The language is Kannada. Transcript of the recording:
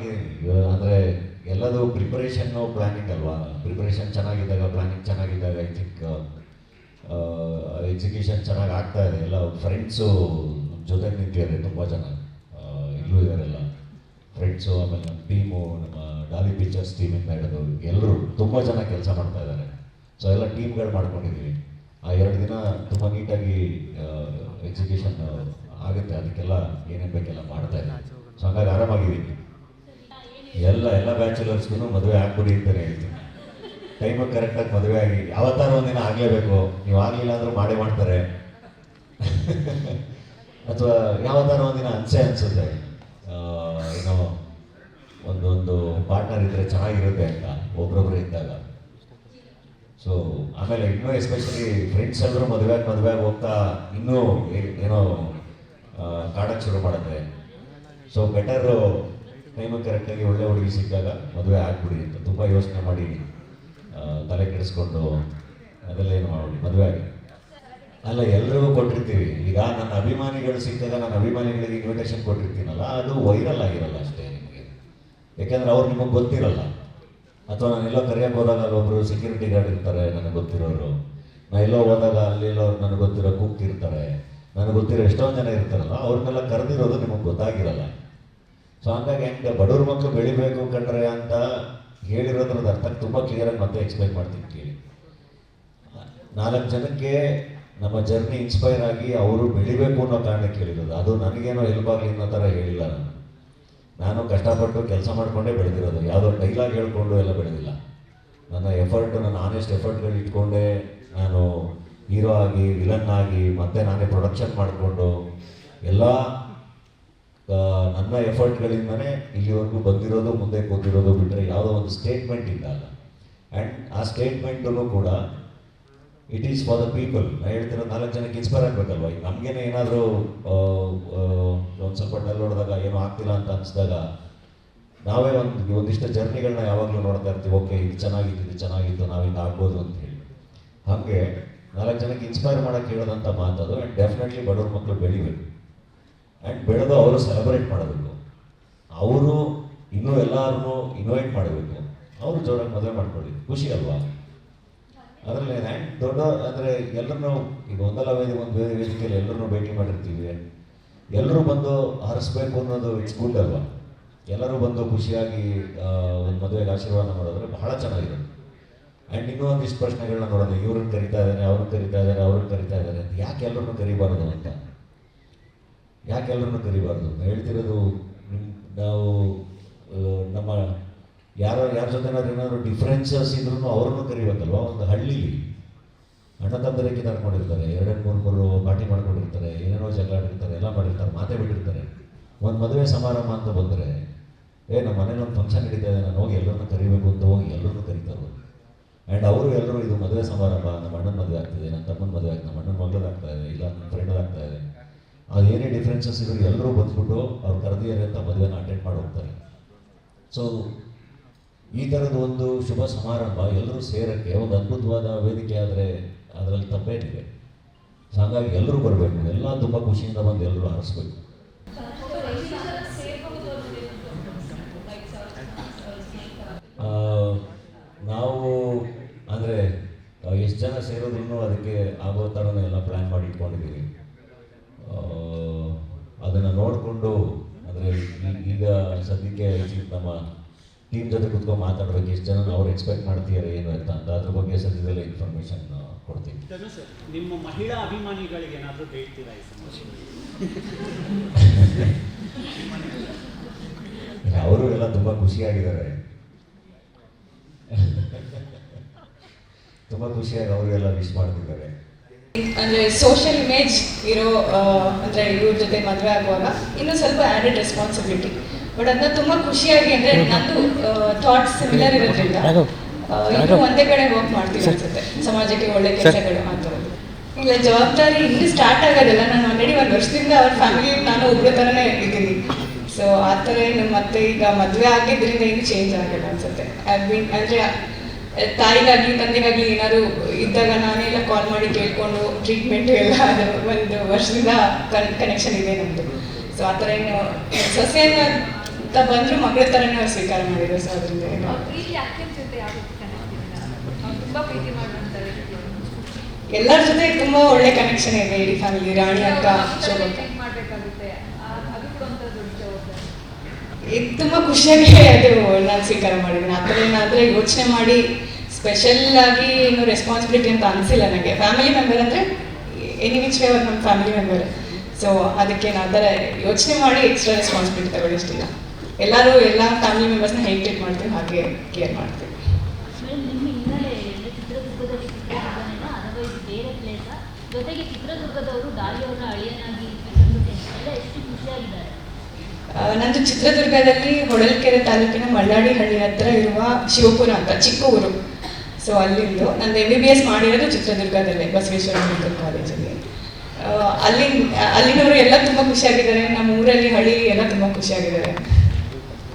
ಆರಾಮಾಗಿದ್ದೀನಿ ಅಂದರೆ ಎಲ್ಲದೂ ಪ್ರಿಪರೇಷನ್ನು ಪ್ಲ್ಯಾನಿಂಗ್ ಅಲ್ವಾ? ಪ್ರಿಪರೇಷನ್ ಚೆನ್ನಾಗಿದ್ದಾಗ ಪ್ಲ್ಯಾನಿಂಗ್ ಚೆನ್ನಾಗಿದ್ದಾಗ ಐ ಥಿಂಕ್ ಎಕ್ಸಿಕ್ಯೂಷನ್ ಚೆನ್ನಾಗಿ ಆಗ್ತಾ ಇದೆ. ಎಲ್ಲ ಫ್ರೆಂಡ್ಸು ಜೊತೆ ನಿಂತಿದ್ದಾರೆ ತುಂಬ ಜನ. ಇಲ್ಲೂ ಇದ್ದಾರೆಲ್ಲ ಫ್ರೆಂಡ್ಸು ಆಮೇಲೆ ನಮ್ಮ ಟೀಮು ನಮ್ಮ ಡಾಲಿ ಪಿಕ್ಚರ್ಸ್ ಟೀಮಿಂದ ಹಿಡಿದು ಎಲ್ಲರೂ ತುಂಬ ಜನ ಕೆಲಸ ಮಾಡ್ತಾ ಇದ್ದಾರೆ ಸೊ ಎಲ್ಲ ಟೀಮ್ಗಳು ಮಾಡ್ಕೊಂಡಿದ್ದೀವಿ ಆ ಎರಡು ದಿನ ತುಂಬ ನೀಟಾಗಿ ಎಕ್ಸಿಕ್ಯೂಷನ್ ಆಗುತ್ತೆ. ಅದಕ್ಕೆಲ್ಲ ಏನೇನು ಬೇಕೆಲ್ಲ ಮಾಡ್ತಾ ಇದ್ದಾರೆ. ಸೊ ಹಂಗಾಗಿ ಆರಾಮಾಗಿದ್ದೀನಿ ಎಲ್ಲ ಎಲ್ಲ ಬ್ಯಾಚುಲರ್ಸ್ಗೂ ಮದುವೆ ಆಗ್ಬಿಡಿ ಅಂತಲೇ ಹೇಳ್ತೀನಿ ಟೈಮಿಗೆ ಕರೆಕ್ಟಾಗಿ ಮದುವೆ ಆಗಿ ಯಾವತ್ತಾರು ಒಂದಿನ ಆಗಲೇಬೇಕು, ನೀವು ಆಗಲಿಲ್ಲ ಅಂದ್ರೆ ಮಾಡೇ ಮಾಡ್ತಾರೆ. ಅಥವಾ ಯಾವತ್ತಾರು ಒಂದಿನ ಅನ್ಸೆ ಅನಿಸುತ್ತೆ. ಏನೋ ಒಂದೊಂದು ಪಾರ್ಟ್ನರ್ ಇದ್ದರೆ ಚೆನ್ನಾಗಿರುತ್ತೆ ಅಂತ, ಒಬ್ರೊಬ್ರು ಇದ್ದಾಗ. ಸೊ ಆಮೇಲೆ ಇನ್ನೂ ಎಸ್ಪೆಷಲಿ ಫ್ರೆಂಡ್ಸ್ ಎಲ್ಲರೂ ಮದುವೆ ಮದುವೆ ಹೋಗ್ತಾ ಇನ್ನೂ ಏನೋ ಕಾಡಕ್ಕೆ ಶುರು ಮಾಡುತ್ತೆ. ಸೊ ಬೆಟರು ಟೈಮಿಗೆ ಕರೆಕ್ಟಾಗಿ ಒಳ್ಳೆ ಹುಡುಗಿ ಸಿಕ್ಕಾಗ ಮದುವೆ ಆಗ್ಬಿಡಿ ಅಂತ ತುಂಬ ಯೋಚನೆ ಮಾಡಿ ತಲೆ ಕೆಡಿಸ್ಕೊಂಡು ಅದೆಲ್ಲ ಏನು ಮಾಡಿ ಮದುವೆ ಆಗಿ. ಅಲ್ಲ, ಎಲ್ರಿಗೂ ಕೊಟ್ಟಿರ್ತೀವಿ. ಈಗ ನನ್ನ ಅಭಿಮಾನಿಗಳು ಸಿಕ್ಕಾಗ ನನ್ನ ಅಭಿಮಾನಿಗಳಿಗೆ ಇನ್ವಿಟೇಷನ್ ಕೊಟ್ಟಿರ್ತೀನಲ್ಲ, ಅದು ವೈರಲ್ ಆಗಿರಲ್ಲ ಅಷ್ಟೇ ನಿಮಗೆ. ಯಾಕೆಂದ್ರೆ ಅವ್ರು ನಿಮಗೆ ಗೊತ್ತಿರಲ್ಲ. ಅಥವಾ ನಾನು ಎಲ್ಲೋ ಕರೆಯೋಕೆ ಹೋದಾಗ ಅಲ್ಲೊಬ್ರು ಸೆಕ್ಯೂರಿಟಿ ಗಾರ್ಡ್ ಇರ್ತಾರೆ, ನನಗೆ ಗೊತ್ತಿರೋರು. ನಾ ಎಲ್ಲೋ ಹೋದಾಗ ಎಲ್ಲೋರು ನನಗೆ ಗೊತ್ತಿರೋ ಕೂಗ್ತಿರ್ತಾರೆ. ನನಗೆ ಗೊತ್ತಿರೋ ಎಷ್ಟೊಂದು ಜನ ಇರ್ತಾರಲ್ಲ, ಅವ್ರನ್ನೆಲ್ಲ ಕರೆದಿರೋದು ನಿಮಗೆ ಗೊತ್ತಾಗಿರಲ್ಲ. ಸೊ ಹಂಗಾಗಿ ಹೆಂಗೆ ಬಡವ್ರ ಮಕ್ಕಳು ಬೆಳಿಬೇಕು ಕಂಡ್ರೆ ಅಂತ ಹೇಳಿರೋದ್ರದ ಅರ್ಥ ತುಂಬ ಕ್ಲಿಯರಾಗಿ ಮತ್ತೆ ಎಕ್ಸ್ಪ್ಲೈನ್ ಮಾಡ್ತೀನಿ ಕೇಳಿ. ನಾಲ್ಕು ಜನಕ್ಕೆ ನಮ್ಮ ಜರ್ನಿ ಇನ್ಸ್ಪೈರ್ ಆಗಿ ಅವರು ಬೆಳಿಬೇಕು ಅನ್ನೋ ಕಾರಣಕ್ಕೆ ಹೇಳಿರೋದು. ಅದು ನನಗೇನೋ ಹೆಲ್ಪಾಗಲಿ ಅನ್ನೋ ಥರ ಹೇಳಿಲ್ಲ ನಾನು. ನಾನು ಕಷ್ಟಪಟ್ಟು ಕೆಲಸ ಮಾಡಿಕೊಂಡೇ ಬೆಳೆದಿರೋದು. ಯಾವುದೋ ಡೈಲಾಗ್ ಹೇಳ್ಕೊಂಡು ಎಲ್ಲ ಬೆಳೆದಿಲ್ಲ. ನನ್ನ ಎಫರ್ಟ್ ನನ್ನ ಆನೆಸ್ಟ್ ಎಫರ್ಟ್ಗಳು ಇಟ್ಕೊಂಡೆ ನಾನು ಹೀರೋ ಆಗಿ ವಿಲನ್ ಆಗಿ ಮತ್ತೆ ನಾನೇ ಪ್ರೊಡಕ್ಷನ್ ಮಾಡಿಕೊಂಡು ಎಲ್ಲ ನನ್ನ ಎಫರ್ಟ್ಗಳಿಂದನೇ ಇಲ್ಲಿವರೆಗೂ ಬಂದಿರೋದು, ಮುಂದೆ ಕೂತಿರೋದು ಬಿಟ್ಟರೆ ಯಾವುದೋ ಒಂದು ಸ್ಟೇಟ್ಮೆಂಟ್ ಅಲ್ಲ. ಆ್ಯಂಡ್ ಆ ಸ್ಟೇಟ್ಮೆಂಟನ್ನು ಕೂಡ it is for the people ನಾನು ಹೇಳ್ತಿರೋ ನಾಲ್ಕು ಜನಕ್ಕೆ ಇನ್ಸ್ಪೈರ್ ಆಗಬೇಕಲ್ವ? ಈಗ ನಮಗೇನೆ ಏನಾದರೂ ಒಂದು ಸ್ವಲ್ಪ ಡಲ್ ಹೊಡೆದಾಗ ಏನೂ ಆಗ್ತಿಲ್ಲ ಅಂತ ಅನಿಸಿದಾಗ ನಾವೇ ಒಂದು, ಒಂದಿಷ್ಟು ಜರ್ನಿಗಳನ್ನ ಯಾವಾಗಲೂ ನೋಡ್ತಾ ಇರ್ತೀವಿ. ಓಕೆ ಇದು ಚೆನ್ನಾಗಿತ್ತು ಇದು ಚೆನ್ನಾಗಿತ್ತು ನಾವಿಂದ ಆಗ್ಬೋದು ಅಂತ ಹೇಳಿ. ಹಾಗೆ ನಾಲ್ಕು ಜನಕ್ಕೆ ಇನ್ಸ್ಪೈರ್ ಮಾಡೋಕ್ಕೆ ಹೇಳೋದಂಥ ಮಾತದು. ಆ್ಯಂಡ್ ಡೆಫಿನೆಟ್ಲಿ ಬಡವ್ರ ಮಕ್ಕಳು ಬೆಳಿಬೇಕು. ಆ್ಯಂಡ್ ಬೆಳೆದು ಅವರು ಸೆಲೆಬ್ರೇಟ್ ಮಾಡಬೇಕು? ಅವರು ಇನ್ನೂ ಎಲ್ಲರನ್ನೂ ಇನ್ವೈಟ್ ಮಾಡಬೇಕು. ಅವರು ಜೋರಾಗಿ ಮದುವೆ ಮಾಡ್ಕೊಳ್ಳಿ. ಖುಷಿ ಅಲ್ವಾ? ಅದರಲ್ಲಿ ಆ್ಯಂಡ್ ದೊಡ್ಡ ಅಂದರೆ ಎಲ್ಲರನ್ನೂ ಈಗ ಒಂದಲ್ಲ ವೇದಿ ಒಂದು ಬೇರೆ ವೇದಿಕೆಯಲ್ಲಿ ಎಲ್ಲರನ್ನೂ ಭೇಟಿ ಮಾಡಿರ್ತೀವಿ. ಎಲ್ಲರೂ ಬಂದು ಹರಿಸ್ಬೇಕು ಅನ್ನೋದು ಇಟ್ಸ್ ಗುಡ್ ಅಲ್ವಾ? ಎಲ್ಲರೂ ಬಂದು ಖುಷಿಯಾಗಿ ಒಂದು ಮದುವೆಗೆ ಆಶೀರ್ವಾದ ಮಾಡೋದ್ರೆ ಬಹಳ ಚೆನ್ನಾಗಿದೆ. ಆ್ಯಂಡ್ ಇನ್ನೂ ಒಂದಿಷ್ಟು ಪ್ರಶ್ನೆಗಳನ್ನ ನೋಡೋದು ಇವ್ರನ್ನ ಕರಿತಾ ಇದ್ದಾರೆ ಅವ್ರನ್ನ ಕರಿತಾ ಇದ್ದಾರೆ ಅವ್ರನ್ನ ಕರಿತಾ ಇದ್ದಾರೆ ಯಾಕೆ ಎಲ್ಲರನ್ನೂ ಕರಿಬಾರ್ದು ಅಂತ? ಯಾಕೆ ಎಲ್ಲರನ್ನು ಕರಿಬಾರ್ದು? ಹೇಳ್ತಿರೋದು ನಾವು ನಮ್ಮ ಯಾರ ಯಾರ ಜೊತೆನಾದ್ರು ಏನಾದ್ರು ಡಿಫ್ರೆನ್ಸಸ್ ಇದ್ರೂ ಅವ್ರನ್ನೂ ಕರಿಬೇಕಲ್ವ? ಒಂದು ಹಳ್ಳಿಲಿ ಅಣ್ಣ ತಂದರೆ ಕಿತ್ತಾಡ್ಕೊಂಡಿರ್ತಾರೆ ಎರಡೆರಡು ಮೂರು ಮೂರು ಪಾರ್ಟಿ ಮಾಡ್ಕೊಂಡಿರ್ತಾರೆ, ಏನೇನೋ ಜಗಳ ಆಡಿರ್ತಾರೆ ಎಲ್ಲ ಮಾಡಿರ್ತಾರೆ, ಮಾತೇ ಬಿಟ್ಟಿರ್ತಾರೆ. ಒಂದು ಮದುವೆ ಸಮಾರಂಭ ಅಂತ ಬಂದರೆ, ಏ ನಮ್ಮ ಮನೇಲಿ ಒಂದು ಫಂಕ್ಷನ್ ನಡೀತಾ ಇದೆ, ನಾನು ಹೋಗಿ ಎಲ್ಲರನ್ನೂ ಕರಿಬೇಕು ಅಂತ ಹೋಗಿ ಎಲ್ಲರನ್ನೂ ಕರೀತಾರೆ ಆ್ಯಂಡ್ ಅವರು ಎಲ್ಲರೂ ಇದು ಮದುವೆ ಸಮಾರಂಭ, ನಮ್ಮ ಅಣ್ಣನ ಮದುವೆ ಆಗ್ತಿದೆ, ನನ್ನ ತಮ್ಮನ ಮದುವೆ ಆಗ್ತದೆ, ನಮ್ಮ ಅಣ್ಣನ ಮಗಳದ್ದು ಆಗ್ತಾ ಇದೆ ಇಲ್ಲ ನನ್ನ ಫ್ರೆಂಡ್ ಆಗ್ತಾ ಇದೆ ಅದು ಏನೇ ಡಿಫ್ರೆನ್ಸಸ್ ಇದ್ರು ಎಲ್ಲರೂ ಬಂದ್ಬಿಟ್ಟು ಅವ್ರು ಕರೆದಿದ್ದಾರೆ ಅಂತ ಮದುವೆನ ಅಟೆಂಡ್ ಮಾಡಿ ಹೋಗ್ತಾರೆ. ಸೊ ಈ ಥರದ ಒಂದು ಶುಭ ಸಮಾರಂಭ ಎಲ್ಲರೂ ಸೇರೋಕ್ಕೆ ಒಂದು ಅದ್ಭುತವಾದ ವೇದಿಕೆ ಆದರೆ ಅದರಲ್ಲಿ ತಪ್ಪೇನಿದೆ. ಸೊ ಹಾಗಾಗಿ ಎಲ್ಲರೂ ಬರಬೇಕು, ಎಲ್ಲ ತುಂಬ ಖುಷಿಯಿಂದ ಬಂದು ಎಲ್ಲರೂ ಆರಿಸ್ಬೇಕು. ನಾವು ಅಂದರೆ ಎಷ್ಟು ಜನ ಸೇರೋದ್ರೂ ಅದಕ್ಕೆ ಆಗೋ ಥರನೇ ಎಲ್ಲ ಪ್ಲ್ಯಾನ್ ಮಾಡಿ ಇಟ್ಕೊಂಡಿದ್ದೀವಿ ನೋಡಿಕೊಂಡು ಅಂದರೆ ಈಗ ಸದ್ಯಕ್ಕೆ ನಮ್ಮ ಟೀಮ್ ಜೊತೆ ಕೂತ್ಕೊಂಡು ಮಾತಾಡ್ಬೇಕು ಎಷ್ಟು ಜನ ಅವ್ರು ಎಕ್ಸ್ಪೆಕ್ಟ್ ಮಾಡ್ತಿದ್ದಾರೆ ಏನು ಅಂತ ಅಂತ ಅದ್ರ ಬಗ್ಗೆ ಸದ್ಯದಲ್ಲೇ ಇನ್ಫಾರ್ಮೇಷನ್ ಕೊಡ್ತೀನಿ. ಸರ್ ನಿಮ್ಮ ಮಹಿಳಾ ಅಭಿಮಾನಿಗಳಿಗೆ ಏನಾದರೂ ಹೇಳ್ತೀರಾ ಅವರು ಎಲ್ಲ ತುಂಬ ಖುಷಿಯಾಗಿದ್ದಾರೆ. ತುಂಬ ಖುಷಿಯಾಗಿ ಅವರು ಎಲ್ಲ ವಿಶ್ ಮಾಡ್ತಿದ್ದಾರೆ. ಅಂದ್ರೆ ಸೋಷಿಯಲ್ ಇಮೇಜ್ ಇರೋ ಅಂದರೆ ಇವ್ರ ಜೊತೆ ಮದುವೆ ಆಗುವಾಗ ಇನ್ನೂ ಸ್ವಲ್ಪ ಆ್ಯಡೆಡ್ ರೆಸ್ಪಾನ್ಸಿಬಿಲಿಟಿ ಬಟ್ ಅದನ್ನ ತುಂಬಾ ಖುಷಿಯಾಗಿ ಅಂದ್ರೆ ನಂದು ಥಾಟ್ಸ್ ಸಿಮಿಲರ್ ಇರೋದ್ರಿಂದ ಇನ್ನೂ ಒಂದೇ ಕಡೆ ವರ್ಕ್ ಮಾಡ್ತೀವಿ ಅನ್ಸುತ್ತೆ. ಸಮಾಜಕ್ಕೆ ಒಳ್ಳೆ ಕೆಲಸಗಳು ಮಾತಾಡೋದು ಈಗ ಜವಾಬ್ದಾರಿ ಇನ್ನು ಸ್ಟಾರ್ಟ್ ಆಗೋದಿಲ್ಲ. ನಾನು ಆಲ್ರೆಡಿ ಒಂದು ವರ್ಷದಿಂದ ಅವ್ರ ಫ್ಯಾಮಿಲಿ ನಾನು ಒಬ್ಬರ ಥರನೇ ಇದ್ದೀನಿ. ಸೊ ಆ ಥರ ಏನು ಮತ್ತೆ ಈಗ ಮದುವೆ ಆಗಿದ್ರಿಂದ ಏನು ಚೇಂಜ್ ಆಗಿಲ್ಲ ಅನ್ಸುತ್ತೆ. ಐ been- ಅಂದ್ರೆ ತಾಯಿಗಾಗ್ಲಿ ತಂದೆಗಾಗ್ಲಿ ಏನಾದ್ರು ಇದ್ದಾಗ ನಾನೆಲ್ಲ ಕಾಲ್ ಮಾಡಿ ಕೇಳ್ಕೊಂಡು ಟ್ರೀಟ್ಮೆಂಟ್ ಎಲ್ಲ ಅದು ಒಂದು ವರ್ಷದಿಂದ ಕನೆಕ್ಷನ್ ಇದೆ ನಮ್ಮದು ಸೊ ಆ ಥರ ಏನು ಸೊಸೆಯನ್ನ ಅಂತ ಬಂದ್ರು ಮಗಳ ಥರನೇ ಅವ್ರು ಸ್ವೀಕಾರ ಮಾಡಿದ್ರು. ಸೊ ಅದರಿಂದ ಎಲ್ಲರ ಜೊತೆ ತುಂಬಾ ಒಳ್ಳೆ ಕನೆಕ್ಷನ್ ಇದೆ. ಇಡೀ ಫ್ಯಾಮಿಲಿ ರಾಣಿ ಅಕ್ಕ ಶೋಭಾ ಶೋಭಕ್ಕ think ಮಾಡ್ಬೇಕಾಗುತ್ತೆ ಆ- ಅದು ಕೂಡ ಒಂಥರ ದೊಡ್ಡ ಜವಾಬ್ದಾರಿ ಇದು ತುಂಬ ಖುಷಿಯಾಗಿ ಅದು ನಾನು ಸ್ವೀಕಾರ ಮಾಡಿದ್ದೀನಿ ಆ ಥರ ಏನಾದರೆ ಯೋಚನೆ ಮಾಡಿ ಸ್ಪೆಷಲ್ ಆಗಿ ಏನು ರೆಸ್ಪಾನ್ಸಿಬಿಲಿಟಿ ಅಂತ ಅನಿಸಿಲ್ಲ ನನಗೆ ಫ್ಯಾಮಿಲಿ ಮೆಂಬರ್ ಅಂದರೆ ಎನಿ ವಿಚ್ ವೇ ಅವ್ರು ನಮ್ಮ ಫ್ಯಾಮಿಲಿ ಮೆಂಬರ್ ಸೊ ಅದಕ್ಕೆ ಆ ಥರ ಯೋಚನೆ ಮಾಡಿ ಎಕ್ಸ್ಟ್ರಾ ರೆಸ್ಪಾನ್ಸಿಬಿಲಿಟಿ ತಗೊಳ್ಳಿಷ್ಟಿಲ್ಲ ಎಲ್ಲರೂ ಎಲ್ಲ ಫ್ಯಾಮಿಲಿ ಮೆಂಬರ್ಸ್ನ ಹೇಗೆ ಟ್ರೀಟ್ ಮಾಡ್ತೀವಿ, ಹಾಗೆ ಕೇರ್ ಮಾಡ್ತೀವಿ. ಜೊತೆಗೆ ಚಿತ್ರದುರ್ಗದವರು ದಾಳಿಯವರ ಅಳಿಯನಾಗಿ ಎಷ್ಟು ಖುಷಿಯಾಗಿದ್ದಾರೆ. ನಂದು ಚಿತ್ರದುರ್ಗದಲ್ಲಿ ಹೊಳಲ್ಕೆರೆ ತಾಲೂಕಿನ ಮಳ್ಳಾಡಿ ಹಳ್ಳಿ ಹತ್ರ ಇರುವ ಶಿವಪುರ ಅಂತ ಚಿಕ್ಕ ಊರು ಸೊ ಅಲ್ಲಿಂದು ನಂದು ಎಂ ಬಿ ಬಿ ಎಸ್ ಮಾಡಿರೋದು ಚಿತ್ರದುರ್ಗದಲ್ಲೇ, ಬಸವೇಶ್ವರ ಮೆಡಿಕಲ್ ಕಾಲೇಜಲ್ಲಿ. ಅಲ್ಲಿ ಅಲ್ಲಿನವರು ಎಲ್ಲ ತುಂಬ ಖುಷಿಯಾಗಿದ್ದಾರೆ. ನಮ್ಮ ಊರಲ್ಲಿ ಹಳ್ಳಿ ಎಲ್ಲ ತುಂಬ ಖುಷಿಯಾಗಿದ್ದಾರೆ.